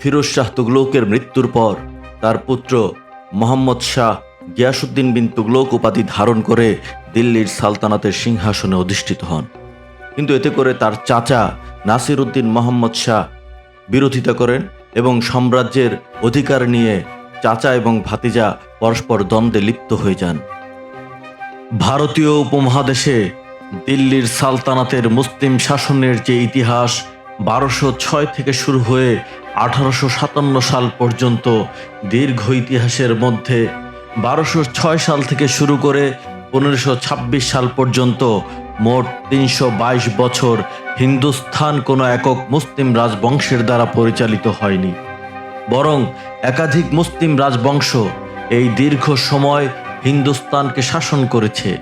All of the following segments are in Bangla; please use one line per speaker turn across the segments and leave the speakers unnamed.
ফিরোজ শাহ তুগলকের মৃত্যুর পর তার পুত্র মোহাম্মদ শাহ গিয়াসুদ্দিন বিন তুগলক উপাধি ধারণ করে দিল্লির সালতানাতের সিংহাসনে অধিষ্ঠিত হন। কিন্তু এতে করে তার চাচা নাসির উদ্দিন মোহাম্মদ শাহ বিরোধিতা করেন এবং সাম্রাজ্যের অধিকার নিয়ে চাচা এবং ভাতিজা পরস্পর দ্বন্দ্বে লিপ্ত হয়ে যান। ভারতীয় উপমহাদেশে দিল্লির সালতানাতের মুসলিম শাসনের যে ইতিহাস বারোশো ছয় থেকে শুরু হয়ে আঠারোশো সাতান্ন সাল পর্যন্ত দীর্ঘ ইতিহাসের মধ্যে বারোশো ছয় সাল থেকে শুরু করে পনেরোশো ছাব্বিশ সাল পর্যন্ত মোট তিনশো বাইশ বছর হিন্দুস্থান কোনো একক মুসলিম রাজবংশের দ্বারা পরিচালিত হয়নি। বরং একাধিক মুসলিম রাজবংশ এই দীর্ঘ সময় হিন্দুস্তানকে শাসন করেছে।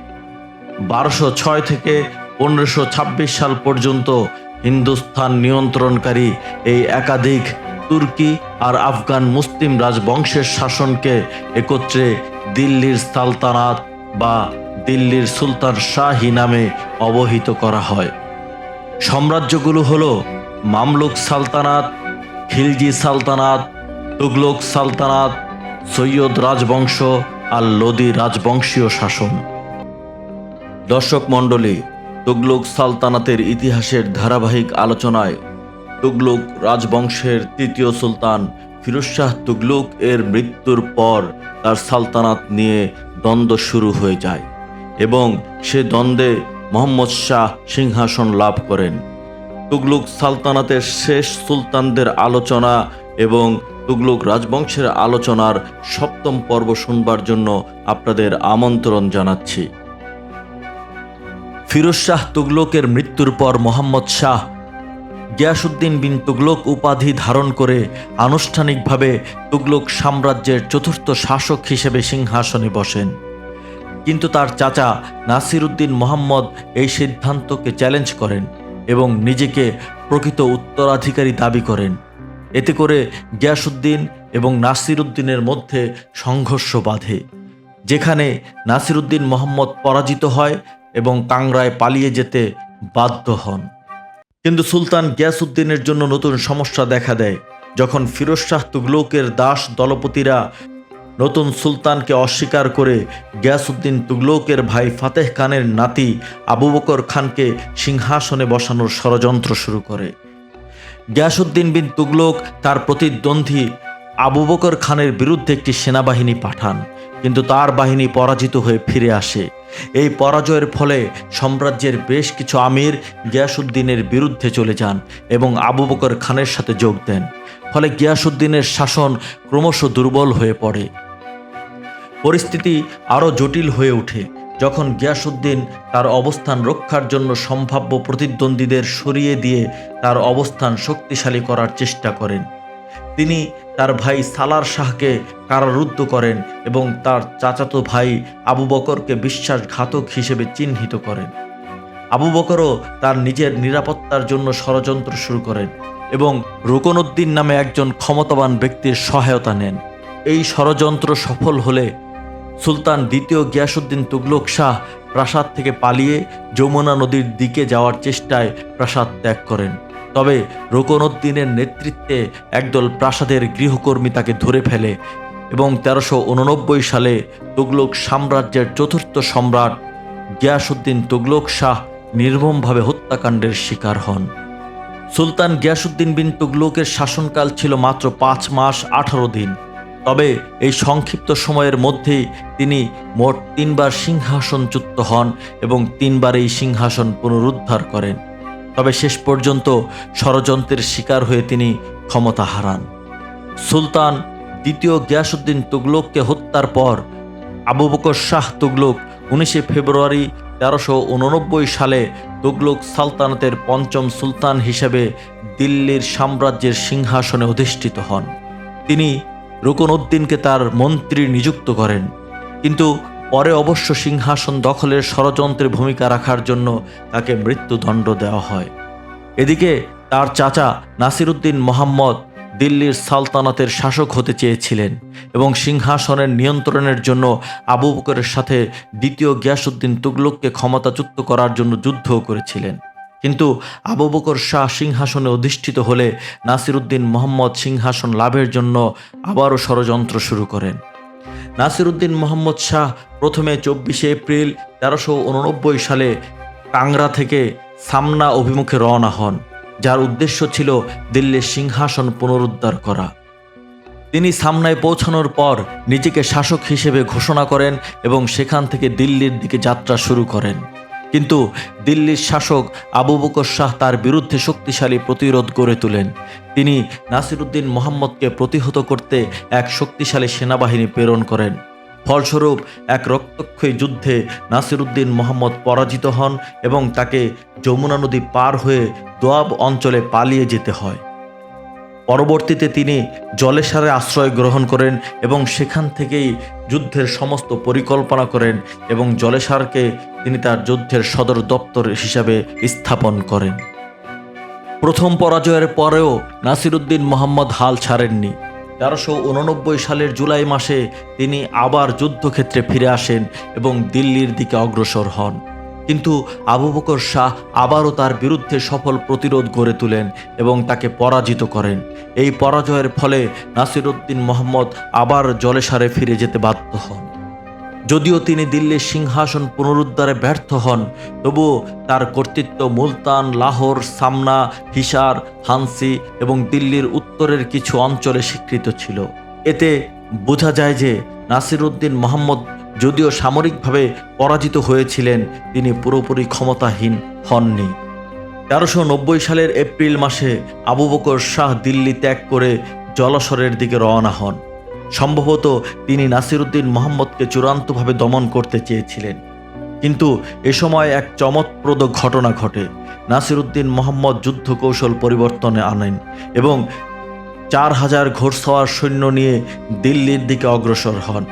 বারোশো ছয় থেকে পনেরোশো ছাব্বিশ সাল পর্যন্ত হিন্দুস্তান নিয়ন্ত্রণকারী এই একাধিক তুর্কি আর আফগান মুসলিম রাজবংশের শাসনকে একত্রে দিল্লির সালতানাত বা দিল্লির সুলতান শাহী নামে অবহিত করা হয়। সাম্রাজ্যগুলো হলো মামলুক সালতানাত, খিলজি সালতানাত, তুগলক সালতানাত, সৈয়দ রাজবংশ আর লোদি রাজবংশীয় শাসন। দর্শক মণ্ডলী তুগলক সালতানাতের ইতিহাসের ধারাবাহিক আলোচনায় তুগলক রাজবংশের তৃতীয় সুলতান ফিরোজ শাহ তুগলক এর মৃত্যুর পর তার সালতানাত নিয়ে দ্বন্দ্ব শুরু হয়ে যায় এবং সে দ্বন্দ্বে মোহাম্মদ শাহ সিংহাসন লাভ করেন। তুগলুক সালতানাতের শেষ সুলতানদের আলোচনা এবং তুগলুক রাজবংশের আলোচনার সপ্তম পর্ব শুনবার জন্য আপনাদের আমন্ত্রণ জানাচ্ছি। ফিরোজ শাহ তুগলকের মৃত্যুর পর মোহাম্মদ শাহ গিয়াসুদ্দিন বিন তুগলক উপাধি ধারণ করে আনুষ্ঠানিকভাবে তুগলক সাম্রাজ্যের চতুর্থ শাসক হিসেবে সিংহাসনে বসেন। কিন্তু তার চাচা নাসিরুদ্দিন মোহাম্মদ এই সিদ্ধান্তকে চ্যালেঞ্জ করেন এবং নিজেকে প্রকৃত উত্তরাধিকারী দাবি করেন। এতে করে গিয়াসুদ্দিন এবং নাসিরুদ্দিনের মধ্যে সংঘর্ষ বাধে, যেখানে নাসিরুদ্দিন মোহাম্মদ পরাজিত হয় এবং কাংরায় পালিয়ে যেতে বাধ্য হন। কিন্তু সুলতান গিয়াসুদ্দিনের জন্য নতুন সমস্যা দেখা দেয়। যখন ফিরোজ শাহ তুগলকের দাস দলপতিরা নতুন সুলতানকে অস্বীকার করে গিয়াসুদ্দিন তুগলকের ভাই ফাতেহ খানের নাতি আবু বকর খানকে সিংহাসনে বসানোর ষড়যন্ত্র শুরু করে। গিয়াসুদ্দিন বিন তুগলক তার প্রতিদ্বন্দ্বী আবু বকর খানের বিরুদ্ধে একটি সেনাবাহিনী পাঠান। কিন্তু তার বাহিনী পরাজিত হয়ে ফিরে আসে। এই পরাজয়ের ফলে সাম্রাজ্যের বেশ কিছু আমির গিয়াসুদ্দিনের বিরুদ্ধে চলে যান এবং আবু বকর খানের সাথে যোগ দেন। ফলে গিয়াসুদ্দিনের শাসন ক্রমশ দুর্বল হয়ে পড়ে। পরিস্থিতি আরও জটিল হয়ে ওঠে। যখন গিয়াসুদ্দিন তার অবস্থান রক্ষার জন্য সম্ভাব্য প্রতিদ্বন্দ্বীদের সরিয়ে দিয়ে তার অবস্থান শক্তিশালী করার চেষ্টা করেন তিনি তার ভাই সালার শাহকে কারারুদ্ধ করেন এবং তার চাচাতো ভাই আবু বকরকে বিশ্বাসঘাতক হিসেবে চিহ্নিত করেন। আবু বকরও তার নিজের নিরাপত্তার জন্য ষড়যন্ত্র শুরু করেন এবং রুকনউদ্দিন নামে একজন ক্ষমতাবান ব্যক্তির সহায়তা নেন। এই ষড়যন্ত্র সফল হলে সুলতান দ্বিতীয় গিয়াসুদ্দিন তুগলক শাহ প্রাসাদ থেকে পালিয়ে যমুনা নদীর দিকে যাওয়ার চেষ্টায় প্রাসাদ ত্যাগ করেন। তবে রোকনউদ্দিনের নেতৃত্বে একদল প্রাসাদের গৃহকর্মী তাকে ধরে ফেলে এবং তেরোশো উননব্বই সালে তুগলক সাম্রাজ্যের চতুর্থ সম্রাট গিয়াসুদ্দিন তুগলক শাহ নির্মমভাবে হত্যাকাণ্ডের শিকার হন। সুলতান গিয়াসুদ্দিন বিন তুগলকের শাসনকাল ছিল মাত্র পাঁচ মাস আঠারো দিন। তবে এই সংক্ষিপ্ত সময়ের মধ্যেই তিনি মোট তিনবার সিংহাসনচ্যুত হন এবং তিনবার এই সিংহাসন পুনরুদ্ধার করেন। তবে শেষ পর্যন্ত ষড়যন্ত্রের শিকার হয়ে তিনি ক্ষমতা হারান। সুলতান দ্বিতীয় গিয়াসুদ্দিন তুগলককে হত্যার পর আবু বকর শাহ তুগলক উনিশে ফেব্রুয়ারি তেরোশো উননব্বই সালে তুগলক সালতানাতের পঞ্চম সুলতান হিসেবে দিল্লির সাম্রাজ্যের সিংহাসনে অধিষ্ঠিত হন। তিনি রুকনউদ্দিনকে তার মন্ত্রী নিযুক্ত করেন। কিন্তু পরে অবশ্য সিংহাসন দখলের ষড়যন্ত্রে ভূমিকা রাখার জন্য তাকে মৃত্যুদণ্ড দেওয়া হয়। এদিকে তার চাচা নাসিরুদ্দিন মোহাম্মদ দিল্লির সালতানাতের শাসক হতে চেয়েছিলেন এবং সিংহাসনের নিয়ন্ত্রণের জন্য আবু বকরের সাথে দ্বিতীয় গিয়াসুদ্দিন তুগলককে ক্ষমতাচ্যুত করার জন্য যুদ্ধও করেছিলেন। কিন্তু আবু বকর শাহ সিংহাসনে অধিষ্ঠিত হলে নাসিরুদ্দিন মোহাম্মদ সিংহাসন লাভের জন্য আবারও ষড়যন্ত্র শুরু করেন। নাসিরুদ্দিন মোহাম্মদ শাহ প্রথমে চব্বিশে এপ্রিল তেরোশো উননব্বই সালে কাংরা থেকে সামনা অভিমুখে রওনা হন, যার উদ্দেশ্য ছিল দিল্লির সিংহাসন পুনরুদ্ধার করা। তিনি সামনায় পৌঁছানোর পর নিজেকে শাসক হিসেবে ঘোষণা করেন এবং সেখান থেকে দিল্লির দিকে যাত্রা শুরু করেন। কিন্তু দিল্লির শাসক আবু বকর শাহ তার বিরুদ্ধে শক্তিশালী প্রতিরোধ গড়ে তোলেন। তিনি নাসিরুদ্দিন মোহাম্মদকে প্রতিহত করতে এক শক্তিশালী সেনাবাহিনী প্রেরণ করেন। ফলস্বরূপ, এক রক্তক্ষয়ী যুদ্ধে নাসিরুদ্দিন মোহাম্মদ পরাজিত হন এবং তাকে যমুনা নদী পার হয়ে দোয়াব অঞ্চলে পালিয়ে যেতে হয়। পরবর্তীতে তিনি জলেসারে আশ্রয় গ্রহণ করেন এবং সেখান থেকেই যুদ্ধের সমস্ত পরিকল্পনা করেন এবং জলেসারকে তিনি তার যুদ্ধের সদর দপ্তর হিসাবে স্থাপন করেন। প্রথম পরাজয়ের পরেও নাসিরুদ্দিন মোহাম্মদ হাল ছাড়েননি। তেরোশো উননব্বই সালের জুলাই মাসে তিনি আবার যুদ্ধক্ষেত্রে ফিরে আসেন এবং দিল্লির দিকে অগ্রসর হন। কিন্তু আবু বকর শাহ আবারও তার বিরুদ্ধে সফল প্রতিরোধ গড়ে তোলেন এবং তাকে পরাজিত করেন। এই পরাজয়ের ফলে নাসিরুদ্দিন মোহাম্মদ আবার জলেসারে ফিরে যেতে বাধ্য হন। যদিও তিনি দিল্লির সিংহাসন পুনরুদ্ধারে ব্যর্থ হন, তবুও তার কর্তৃত্ব মুলতান, লাহোর, সামনা, হিসার, হানসি এবং দিল্লির উত্তরের কিছু অঞ্চলে স্বীকৃত ছিল। এতে বোঝা যায় যে নাসিরুদ্দিন মোহাম্মদ যদিও সামরিকভাবে পরাজিত হয়েছিলেন, তিনি পুরোপুরি ক্ষমতাহীন হননি। তেরোশো নব্বই সালের এপ্রিল মাসে আবু বকর শাহ দিল্লি ত্যাগ করে জলসরের দিকে রওনা হন। সম্ভবত তিনি নাসিরুদ্দিন মোহাম্মদকে চূড়ান্তভাবে দমন করতে চেয়েছিলেন। কিন্তু এ সময় এক চমৎপ্রদ ঘটনা ঘটে। নাসিরুদ্দিন মোহাম্মদ যুদ্ধ কৌশল পরিবর্তনে আনেন এবং চার হাজার ঘোড়সওয়ার সৈন্য নিয়ে দিল্লির দিকে অগ্রসর হন।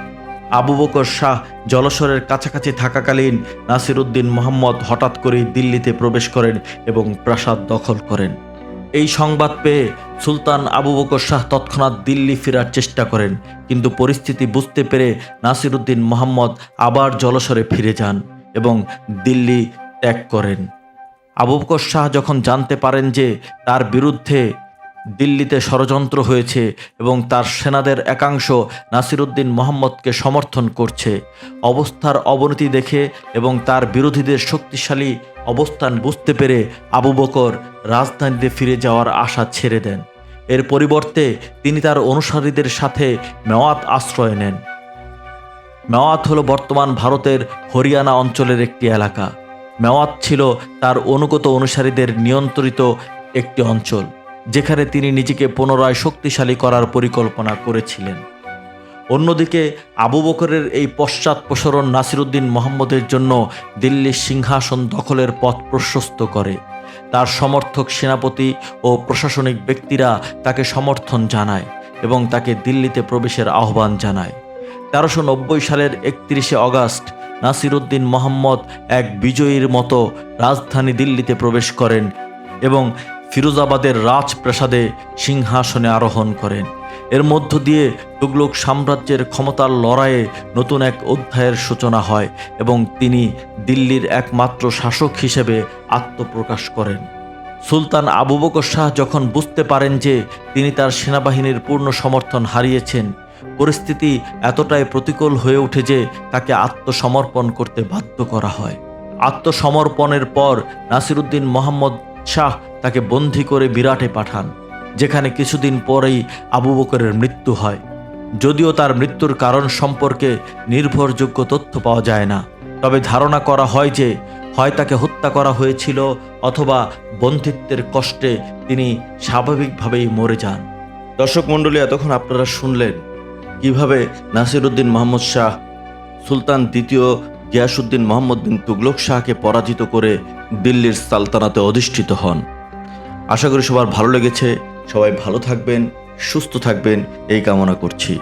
আবু বকর শাহ জলসরের কাছাকাছি থাকাকালীন নাসিরুদ্দিন মোহাম্মদ হঠাৎ করেই দিল্লিতে প্রবেশ করেন এবং প্রাসাদ দখল করেন। এই সংবাদ পেয়ে সুলতান আবু বকর শাহ তৎক্ষণাৎ দিল্লি ফেরার চেষ্টা করেন, কিন্তু পরিস্থিতি বুঝতে পেরে নাসিরুদ্দিন মোহাম্মদ আবার জলসরে ফিরে যান এবং দিল্লি ত্যাগ করেন। আবু বকর শাহ যখন জানতে পারেন যে তার বিরুদ্ধে দিল্লিতে ষড়যন্ত্র হয়েছে এবং তার সেনাদের একাংশ নাসিরুদ্দিন মোহাম্মদকে সমর্থন করছে। অবস্থার অবনতি দেখে এবং তার বিরোধীদের শক্তিশালী অবস্থান বুঝতে পেরে আবু বকর রাজধানীতে ফিরে যাওয়ার আশা ছেড়ে দেন। এর পরিবর্তে তিনি তার অনুসারীদের সাথে মেওয়াত আশ্রয় নেন। মেওয়াত হল বর্তমান ভারতের হরিয়ানা অঞ্চলের একটি এলাকা। মেওয়াত ছিল তার অনুগত অনুসারীদের নিয়ন্ত্রিত একটি অঞ্চল। যেখানে তিনি নিজেকে পুনরায় শক্তিশালী করার পরিকল্পনা করেছিলেন। অন্যদিকে আবু বকরের এই পশ্চাৎপসরণ নাসিরুদ্দিন মোহাম্মদের জন্য দিল্লির সিংহাসন দখলের পথ প্রশস্ত করে। তার সমর্থক সেনাপতি ও প্রশাসনিক ব্যক্তিরা তাকে সমর্থন জানায় এবং তাকে দিল্লিতে প্রবেশের আহ্বান জানায়। তেরোশো নব্বই সালের একত্রিশে অগাস্ট নাসিরুদ্দিন মোহাম্মদ এক বিজয়ীর মতো রাজধানী দিল্লিতে প্রবেশ করেন এবং ফিরোজাবাদের রাজপ্রাসাদে সিংহাসনে আরোহণ করেন। এর মধ্য দিয়ে তুগলক সাম্রাজ্যের ক্ষমতার লড়াইয়ে নতুন এক অধ্যায়ের সূচনা হয় এবং তিনি দিল্লির একমাত্র শাসক হিসেবে আত্মপ্রকাশ করেন। সুলতান আবু বকর শাহ যখন বুঝতে পারেন যে তিনি তার সেনাবাহিনীর পূর্ণ সমর্থন হারিয়েছেন, পরিস্থিতি এতটাই প্রতিকূল হয়ে ওঠে যে তাকে আত্মসমর্পণ করতে বাধ্য করা হয়। আত্মসমর্পণের পর নাসিরুদ্দিন মোহাম্মদ শাহ তাকে বন্দি করে বিরাটে পাঠান, যেখানে কিছুদিন পরেই আবু বকরের মৃত্যু হয়। যদিও তার মৃত্যুর কারণ সম্পর্কে নির্ভরযোগ্য তথ্য পাওয়া যায় না, তবে ধারণা করা হয় যে হয় তাকে হত্যা করা হয়েছিল অথবা বন্ধিত্বের কষ্টে তিনি স্বাভাবিকভাবেই মরে যান। দর্শক মণ্ডলী, এতক্ষণ আপনারা শুনলেন কীভাবে নাসিরুদ্দিন মোহাম্মদ শাহ, সুলতান দ্বিতীয় গিয়াসুদ্দিন মোহাম্মদ বিন তুগলক শাহকে পরাজিত করে দিল্লির সালতানাতে অধিষ্ঠিত হন। আশা করি সবার ভালো লেগেছে। সবাই ভালো থাকবেন সুস্থ থাকবেন এই কামনা করছি।